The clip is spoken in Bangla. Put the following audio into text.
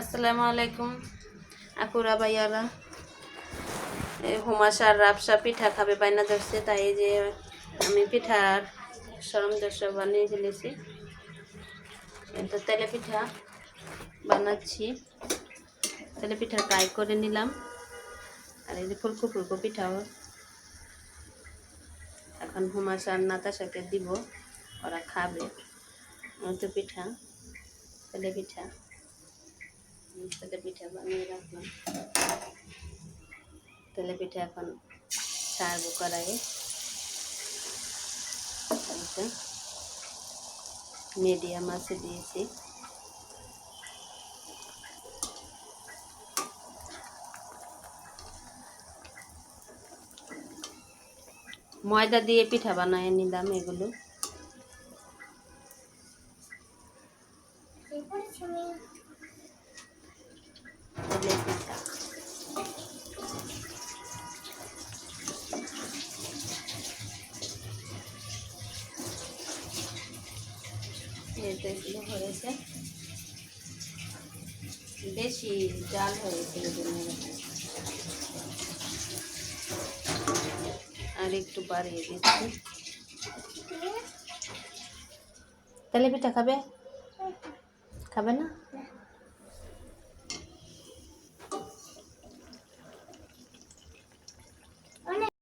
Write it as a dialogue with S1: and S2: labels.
S1: আসসালামু আলাইকুম। ভাইয়ারা এই হুমাশার রাবসা পিঠা খাবে, বাইনা ধরছে, তাই যে আমি পিঠার দর্শ বানিয়ে ফেলেছি। তো তেলে পিঠা বানাচ্ছি। তেলে পিঠা ফ্রাই করে নিলাম। আর এই যে ফুলকো ফুলকো পিঠাও এখন হুমাশার নাতাশাকে দিব, ওরা খাবে। তো পিঠা, তেলে পিঠা। তেলে পিঠা বানিয়ে তেলে পিঠা এখন ছাড়বো কড়াইয়ে মিডিয়াম আছে দিয়েছি। ময়দা দিয়ে পিঠা বানিয়ে নিলাম এগুলো। তেলে পিঠা এগুলো হয়েছে। বেশি জাল হয়েছে। আর একটু বাড়িয়ে দিচ্ছি। তেলে পিঠা খাবে? খাবে না?